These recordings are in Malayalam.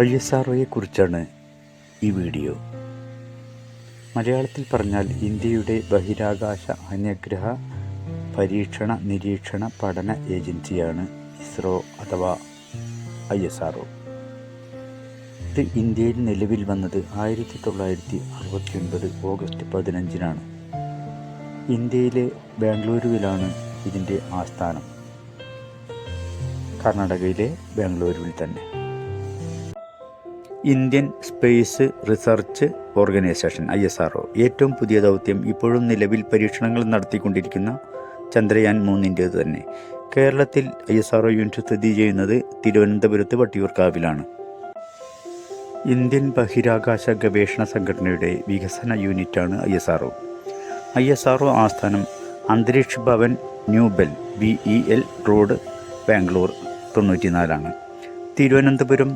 ഐ എസ് ആർ കുറിച്ചാണ് ഈ വീഡിയോ. മലയാളത്തിൽ പറഞ്ഞാൽ ഇന്ത്യയുടെ ബഹിരാകാശ അന്യഗ്രഹ പരീക്ഷണ നിരീക്ഷണ പഠന ഏജൻസിയാണ് ഇസ്രോ അഥവാ ഐ എസ് ആർ ഒ. ഇത് ഇന്ത്യയിൽ നിലവിൽ വന്നത് ആയിരത്തി തൊള്ളായിരത്തി അറുപത്തി ഒൻപത് ഓഗസ്റ്റ് പതിനഞ്ചിനാണ്. ഇന്ത്യയിലെ ബാംഗ്ലൂരുവിലാണ് ഇതിന്റെ ആസ്ഥാനം. കർണാടകയിലെ ബാംഗ്ലൂരുവിൽ തന്നെ. Indian Space Research Organisation I S R ഏറ്റവും പുതിയ ദൗത്യം ഇപ്പോഴും നിലവിൽ പരീക്ഷണങ്ങൾ നടത്തിക്കൊണ്ടിരിക്കുന്ന ചന്ദ്രയാൻ മൂന്നിന്റേത് തന്നെ. കേരളത്തിൽ ഐ എസ് ആർ യൂണിറ്റ് സ്ഥിതി ചെയ്യുന്നത് തിരുവനന്തപുരത്ത് വട്ടിയൂർക്കാവിലാണ്. ഇന്ത്യൻ ബഹിരാകാശ ഗവേഷണ സംഘടനയുടെ വികസന യൂണിറ്റാണ് I S R I S R ആസ്ഥാനം Antariksh Bhavan New BEL B E L road Bangalore തൊണ്ണൂറ്റിനാലാണ്. Thiruvananthapuram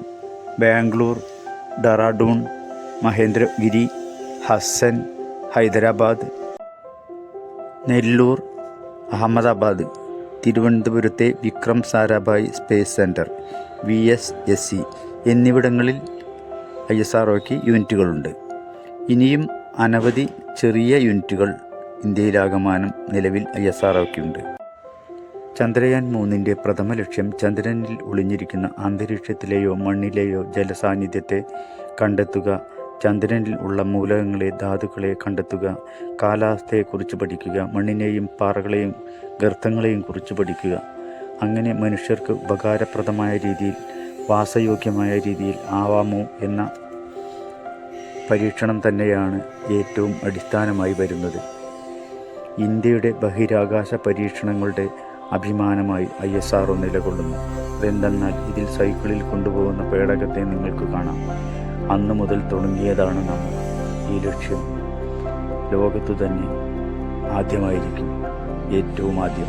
Bangalore Dehradun Mahendragiri Hassan Hyderabad Nellore Ahmedabad തിരുവനന്തപുരത്തെ Vikram Sarabhai Space Centre V S S C എന്നിവിടങ്ങളിൽ ഐ എസ് ആർ ഒക്ക് യൂണിറ്റുകളുണ്ട്. ഇനിയും അനവധി ചെറിയ യൂണിറ്റുകൾ ഇന്ത്യയിലാകമാനം നിലവിൽ ഐ എസ് ആർ ഉണ്ട്. ചന്ദ്രയാൻ മൂന്നിന്റെ പ്രഥമ ലക്ഷ്യം ചന്ദ്രനിൽ ഒളിഞ്ഞിരിക്കുന്ന അന്തരീക്ഷത്തിലെയോ മണ്ണിലെയോ ജലസാന്നിധ്യത്തെ കണ്ടെത്തുക. ചന്ദ്രനിൽ ഉള്ള മൂലകങ്ങളെ ധാതുക്കളെ കണ്ടെത്തുക. കാലാവസ്ഥയെക്കുറിച്ച് പഠിക്കുക. മണ്ണിനെയും പാറകളെയും ഗർത്തങ്ങളെയും കുറിച്ച് പഠിക്കുക. അങ്ങനെ മനുഷ്യർക്ക് ഉപകാരപ്രദമായ രീതിയിൽ വാസയോഗ്യമായ രീതിയിൽ ആവാമോ എന്ന പരീക്ഷണം തന്നെയാണ് ഏറ്റവും അടിസ്ഥാനമായി വരുന്നത്. ഇന്ത്യയുടെ ബഹിരാകാശ പരീക്ഷണങ്ങളുടെ അഭിമാനമായി ഐ എസ് ആർ നിലകൊള്ളുന്നു. അതെന്തെന്നാൽ ഇതിൽ സൈക്കിളിൽ കൊണ്ടുപോകുന്ന പേടകത്തെ നിങ്ങൾക്ക് കാണാം. അന്ന് മുതൽ തുടങ്ങിയതാണ് നമ്മൾ. ഈ ലക്ഷ്യം ലോകത്തു തന്നെ ആദ്യമായിരിക്കും. ഏറ്റവും ആദ്യം.